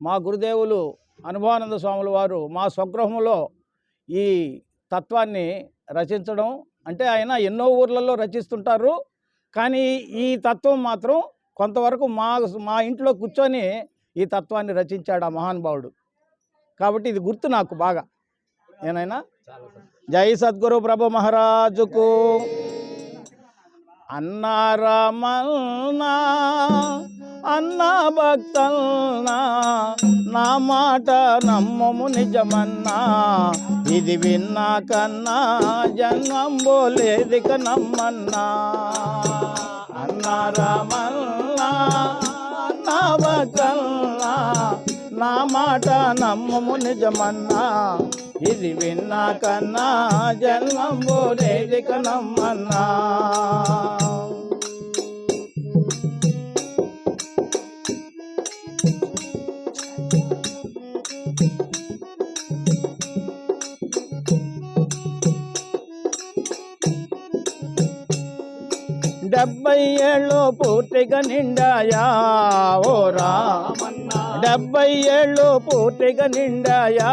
మా గురుదేవులు అనుభవానంద స్వాముల వారు మా స్వగృహంలో ఈ తత్వాన్ని రచించడం అంటే ఆయన ఎన్నో ఊర్లలో రచిస్తుంటారు. కానీ ఈ తత్వం మాత్రం కొంతవరకు మా మా ఇంట్లో కూర్చొని ఈ తత్వాన్ని రచించాడు ఆ మహానుభావుడు కాబట్టి ఇది గుర్తు నాకు బాగా. ఏనైనా జై సద్గురు ప్రభు మహారాజుకు. అన్నారామన్నా అన్నా భక్తల్నా? నా మాట నమ్మము నిజమన్నా? ఇది విన్నా కన్నా జన్మం బోలేదిక నమ్మన్నా. అన్నారామన్నా అన్నా భక్తల్నా? నా మాట నమ్మము నిజమన్నా? ఇది విన్నా కన్నా జన్మం బోలేదిక నమ్మన్నా. ఏళ్ళు పూర్తిగా నిండాయా? ఓ రామన్నా. డెబ్బై ఏళ్ళు పూర్తిగా నిండాయా?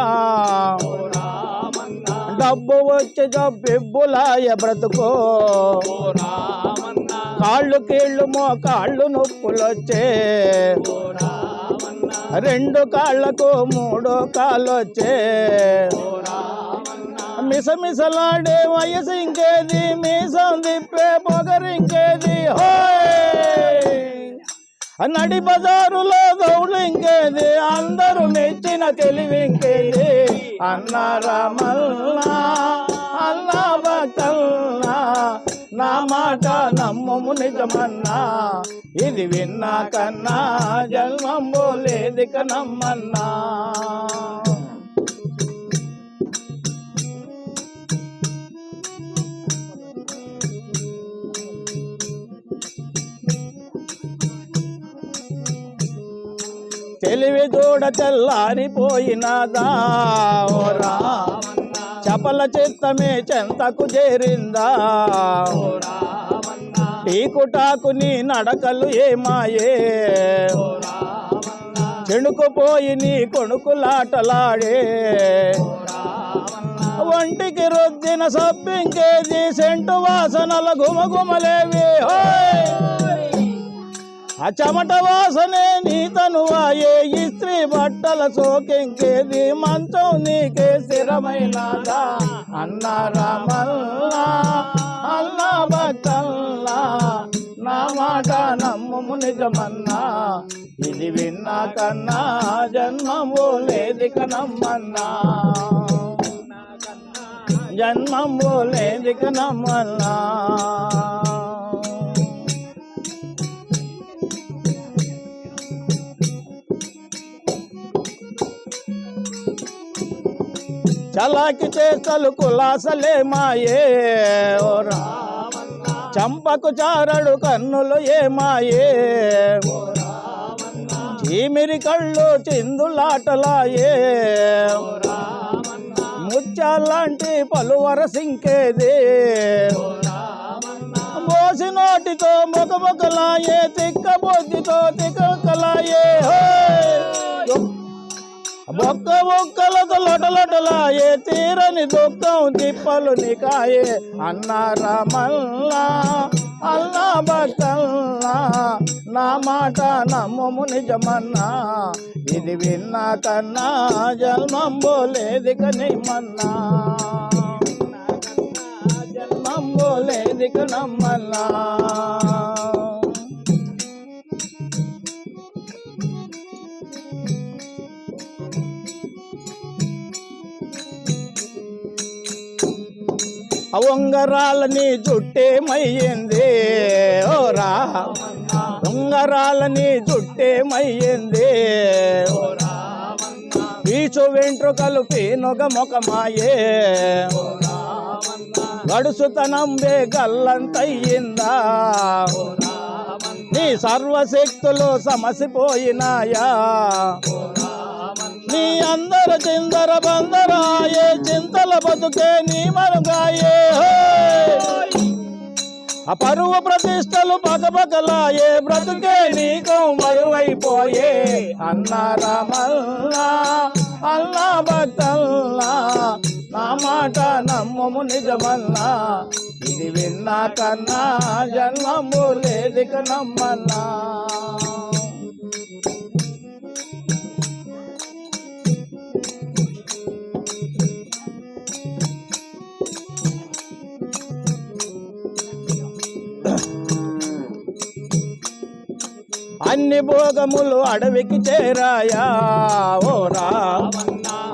డబ్బు వచ్చి జబ్బిబ్బులాయ బ్రతుకో. కాళ్ళు కీళ్ళు మో కాళ్ళు నొప్పులొచ్చే. రెండు కాళ్ళకు మూడో కాళ్ళు వచ్చే ఓ మిసమిసలాడే వయసు ఇంకేది? మీసం దిప్పే పొగరింకేది హోయ్! నడి బజారులో గౌడు ఇంకేది? అందరూ మెచ్చిన తెలివి ఇంకేది? అన్నారా మల్లా అల్లా భక్తల్లా నా మాట నమ్మము నిజమన్నా. ఇది విన్నా కన్నా జన్మం పోలేదిక నమ్మన్నా. తెలివి దూడ తెల్లారిపోయినదా? ఓ చపల చిత్తమే చెంతకు చేరిందా? ఓ రామన్నా. టీకుటాకు నీ నడకలు ఏమాయే? ఓ రామన్నా. చెణుకుపోయి నీ కొణుకులాటలాడే? ఓ ఒంటికి రుద్దిన సబ్బింకేది సెంటు వాసనల గుమగుమలేవి? హోయ్! ఆ చెమట వాసనే నీ తనువాయే ఇస్త్రీ బట్టల సోకెంకేది మంచం నీకే స్థిరమైనదా? అన్నారా మల్లా అల్లా భక్తల్లా నా మాట నమ్మము నిజమన్నా? ఇది విన్నా కన్నా జన్మము లేదిక నమ్మన్నా. జన్మము లేదిక నమ్మన్నా. చలాకి చేస్తలు కులాసలే మాయే. ఓ రామన్నా చంపకు చారడు కన్నులు ఏమాయే ఓ చీమిరి కళ్ళు చిందులాటలాయే. ముచ్చాలాంటి పలువర సింకేది. ఓ మోసి నోటితో మొగమొగలాయే తిక్క బొద్దితో తిక్కలాయే. ఒక్క బొక్కలతో లొటలొటలాయే తీరని దుఃఖం తిప్పలు నికాయే. అన్నారా మల్లా అల్లా భక్తల్లా నా మాట నమ్మము నిజమన్నా. ఇది విన్నా కన్నా జన్మం బోలేది కనిమన్నా. జన్మం బోలేది కనమ్మల్లా. ఉంగరాలని జుట్టేమయ్యింది ఓరా ఉంగరాలని జుట్టేమయ్యింది పీచు వెంట్రుకలు పీనుగ ముఖమాయే. గడుసుతనం బే గల్లంతయ్యిందా. నీ సర్వశక్తులు సమసిపోయినాయా. నీ అందర చిందర బందరాయే చింతల బతుకే నీ మరుగాయే. ఆ అపరువు ప్రతిష్టలు పగపగలా బ్రతుకే నీకు మరువైపోయే. అన్నారమల్లా అల్లా భక్తల్లా నా మాట నమ్మము నిజమల్లా. ఇది విన్నా కన్నా జన్మము లేదిక నమ్మన్నా అన్ని భోగములు అడవికి చేరాయా? ఓ రా.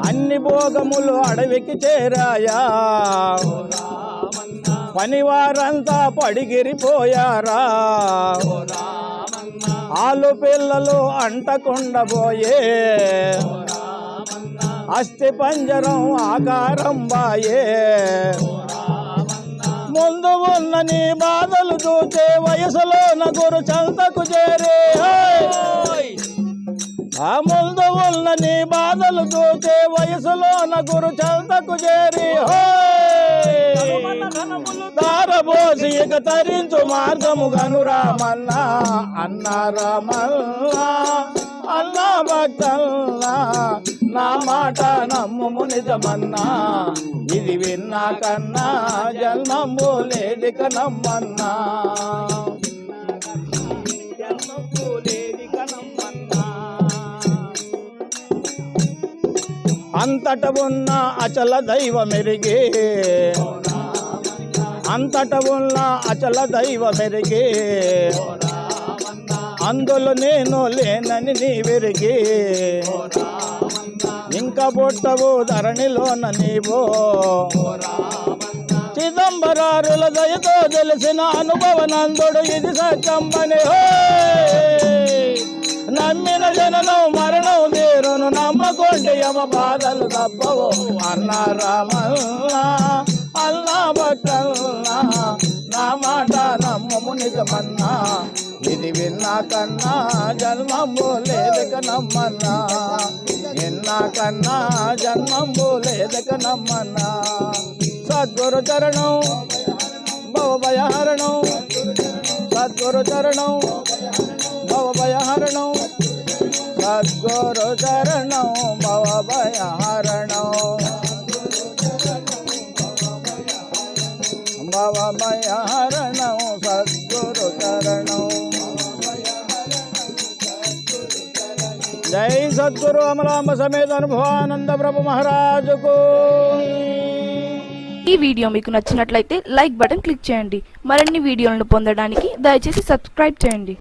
అన్ని భోగములు అడవికి చేరాయా? పనివారంతా పడిగిరిపోయారా? ఆలు పిల్లలు అంటకుండబోయే అస్థి పంజరం ఆకారం బాయే ముందు ఉన్న నీ బాధలు చూచే వయసులో నగురు చంతకు చేరే! ఆ ముందు ఉన్న నీ బాధలు చూచే వయసులో నగురు చంతకు చేరి హోయ్! దారబోసి ఇక తరించు మార్గము గనురామన్నా అన్నారామల్లా అన్నా భక్తల్లా నా మాట నమ్ము నిజమన్నా. ఇది విన్నా కన్నా జన్మము లేదిక నమ్మన్నా. అంతట ఉన్న అచల దైవమెరిగి. అంతట ఉన్న అచల దైవమెరిగి. అందులో నేను లేనని నీ వెరిగి. ఇంకా పుట్టవు ధరణిలోన నీవో. చిదంబరారుల దయతో తెలిసిన అనుభవనందుడు ఇది సత్యంబని. నమ్మిన జననం మరణం తీరును నమ్మకుంటే యమ బాధలు తప్పవు. అన్నారామల్లా అల్లా భక్తల్లా నా మాట నమ్మము నిజమన్నా. ఇది విన్నా కన్నా జన్మము లేదక నమ్మన్నా విన్నా కన్నా జన్మము లేదక నమ్మన్నా సద్గురు చరణం భవభయహరణం సద్గురు చరణం భవభయహరణం సద్గురు చరణం భవభయహరణం భవభయహరణం జై సద్గురు అమలాంబ సమేత అనుభవానంద ప్రభు మహారాజుకు. ఈ వీడియో మీకు నచ్చినట్లయితే లైక్ బటన్ క్లిక్ చేయండి. మరిన్ని వీడియోలను పొందడానికి దయచేసి సబ్స్క్రైబ్ చేయండి.